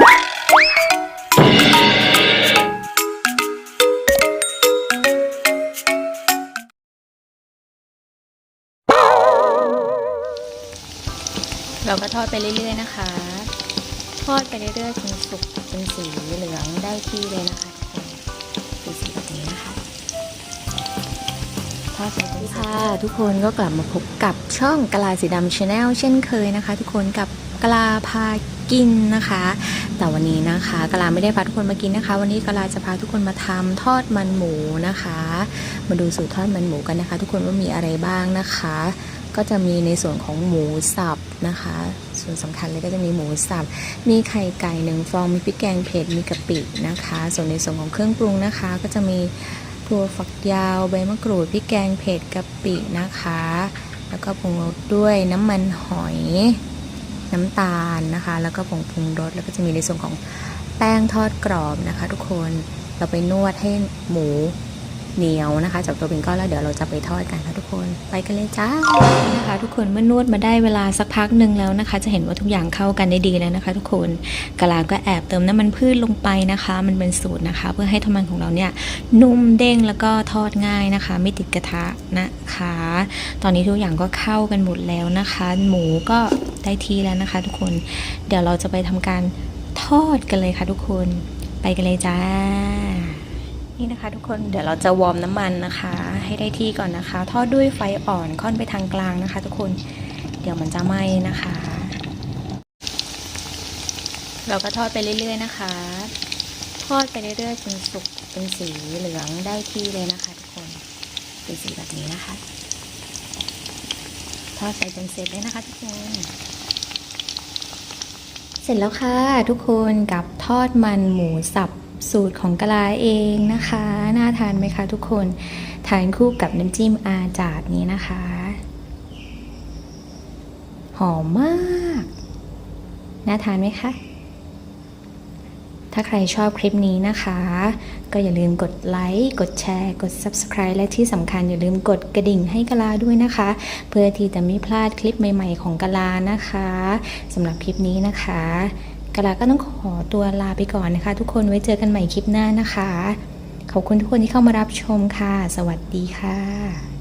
เราก็ทอดไปเรื่อย ๆ นะคะ ทอดไปเรื่อยๆจนสุกเป็นสีเหลืองได้ที่เลยนะคะเป็นสีแบบนี้นะคะทอดไปเรื่อยๆค่ะทุกคนก็กลับมาพบกับช่องกลาสีดำชาแนลเช่นเคยนะคะ ทุกคนกับกลาพากินนะคะ แต่วันนี้นะคะกะลาไม่ได้พาทุกคนมากินนะคะ วันนี้กะลาจะพาทุกคนมาทำทอดมันหมูนะคะ มาดูสูตรทอดมันหมูกันนะคะ ทุกคนว่ามีอะไรบ้างนะคะ ก็จะมีในส่วนของหมูสับนะคะ ส่วนสำคัญเลยก็จะมีหมูสับ มีไข่ไก่หนึ่งฟอง มีพริกแกงเผ็ด มีกะปินะคะ ส่วนในส่วนของเครื่องปรุงนะคะ ก็จะมีถั่วฝักยาว ใบมะกรูดพริกแกงเผ็ดกะปินะคะ แล้วก็ปรุงรสด้วยน้ำมันหอย น้ำตาลนะคะ แล้วก็ผงปรุงรสแล้วก็จะมีในส่วนของแป้งทอดกรอบนะคะ ทุกคนเราไปนวดให้หมู เหนียวนะคะจากตัวเป็นก้อนแล้วเดี๋ยวเราจะไปทอดกันค่ะทุกคนไปกันเลยจ้านะคะ ทุกคนเมื่อนวดมาได้เวลาสักพักหนึ่งแล้วนะคะ จะเห็นว่าทุกอย่างเข้ากันได้ดีแล้วนะคะ ทุกคนกะลาก็แอบเติมน้ำมันพืชลงไปนะคะ มันเป็นสูตรนะคะ เพื่อให้ทอดมันของเราเนี่ยนุ่มเด้งแล้วก็ทอดง่ายนะคะ ไม่ติดกระทะนะคะ ตอนนี้ทุกอย่างก็เข้ากันหมดแล้วนะคะ หมูก็ได้ที่แล้วนะคะ ทุกคนเดี๋ยวเราจะไปทำการทอดกันเลยค่ะทุกคน ไปกันเลยจ้า นี่นะคะทุกคนเดี๋ยวเราจะวอร์มน้ำมันนะคะ ให้ได้ที่ก่อนนะคะ ทอดด้วยไฟอ่อนค่อนไปทางกลางนะคะ ทุกคนเดี๋ยวมันจะไหม้นะคะ เราก็ทอดไปเรื่อย ๆ นะคะ ทอดไปเรื่อยๆจนสุกเป็นสีเหลืองได้ที่เลยนะคะ ทุกคนเป็นสีแบบนี้นะคะ ทอดไปจนเสร็จเลยนะคะ ทุกคนเสร็จแล้วค่ะ ทุกคนกับทอดมันหมูสับ สูตรของกะลาเองนะคะ น่าทานไหมคะทุกคน ทานคู่กับน้ำจิ้มอาจาดนี้นะคะ หอมมาก น่าทานไหมคะ ถ้าใครชอบคลิปนี้นะคะ ก็อย่าลืมกดไลค์ กดแชร์ กด Subscribe และที่สำคัญอย่าลืมกดกระดิ่งให้กะลาด้วยนะคะ เพื่อที่จะไม่พลาดคลิปใหม่ ๆ ของกะลานะคะสำหรับคลิปนี้นะคะ กะลาก็ต้องขอตัวลาไปก่อนนะคะ ทุกคนไว้เจอกันใหม่คลิปหน้านะคะ ขอบคุณทุกคนที่เข้ามารับชมค่ะ สวัสดีค่ะ